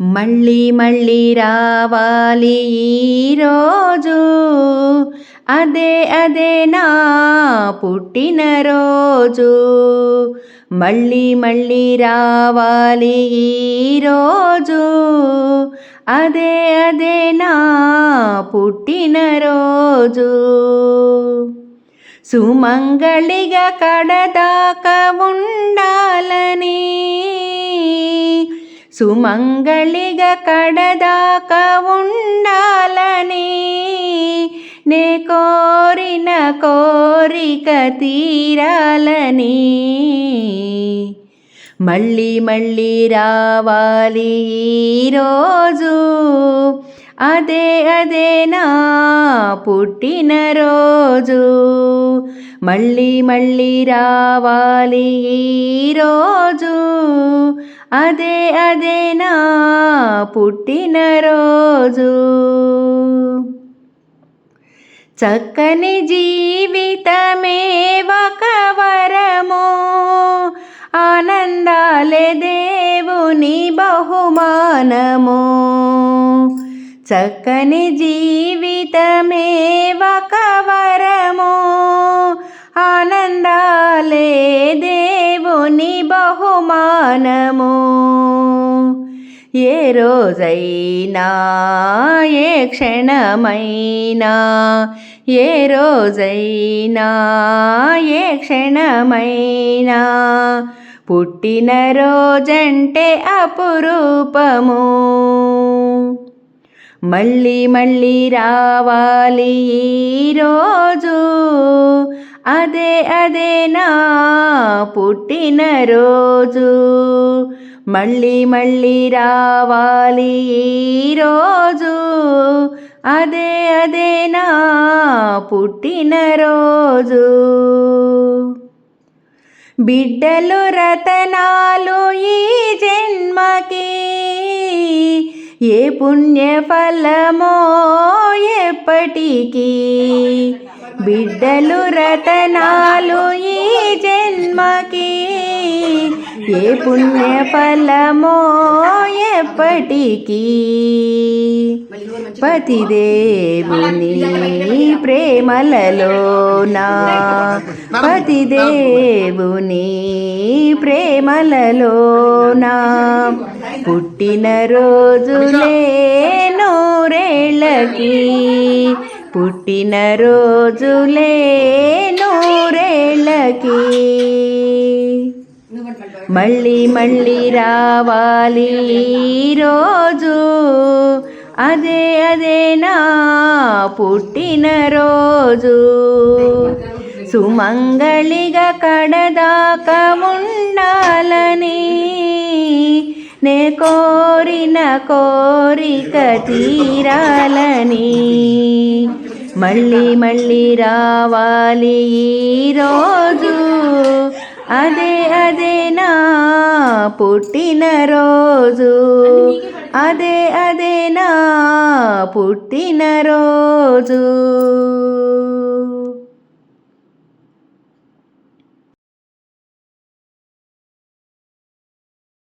మళ్ళీ మళ్ళీ రావాలి ఈరోజు అదే అదే నా పుట్టినరోజు మళ్ళీ మళ్ళీ రావాలి ఈరోజు అదే అదే నా పుట్టినరోజు సుమంగళిగా కడదాక ఉండాలని సుమంగళిగా కడదాకా ఉండాలని నే కోరిన కోరిక తీరాలని. మళ్ళీ మళ్ళీ రావాలి ఈరోజు అదే అదే నా పుట్టినరోజు మళ్ళీ మళ్ళీ రావాలి ఈరోజు అదే అదే నా పుట్టినరోజు చక్కని జీవితమే ఒక వరము. ఆనందాలే దేవుని బహుమానము. చక్కని జీవితమే ఒక వరము ఆనందాలే దేవుని బహుమానము. ఏ రోజైనా ఏ క్షణమైనా ఏ రోజైనా ఏ క్షణమైనా పుట్టిన రోజంటే అపురూపము. మళ్ళీ మళ్ళీ రావాలి ఈరోజు అదే అదే నా పుట్టినరోజు మళ్ళీ మళ్ళీ రావాలి ఈరోజు అదే అదే నా పుట్టినరోజు బిడ్డలు రతనాలు ఏ పుణ్య ఫలమో ఎప్పటికీ. బిడ్డలు రతనాలు ఈ జన్మకి. ఏ పుణ్య ఫలమో ఎప్పటికీ. పతిదేవుని ప్రేమలలోనా? పతిదేవుని ప్రేమలలోనా? పుట్టినరోజులే నూరేళ్ళకి. పుట్టినరోజులే నూరేళ్ళకి. మళ్ళీ మళ్ళీ రావాలి ఈరోజు. అదే అదే నా పుట్టినరోజు సుమంగళిగా కడదాకా ఉండాలని. నే కోరిన కోరిక తీరాలని. మళ్ళీ మళ్ళీ రావాలి ఈరోజు అదే అదే నా పుట్టినరోజు అదే అదే నా పుట్టినరోజు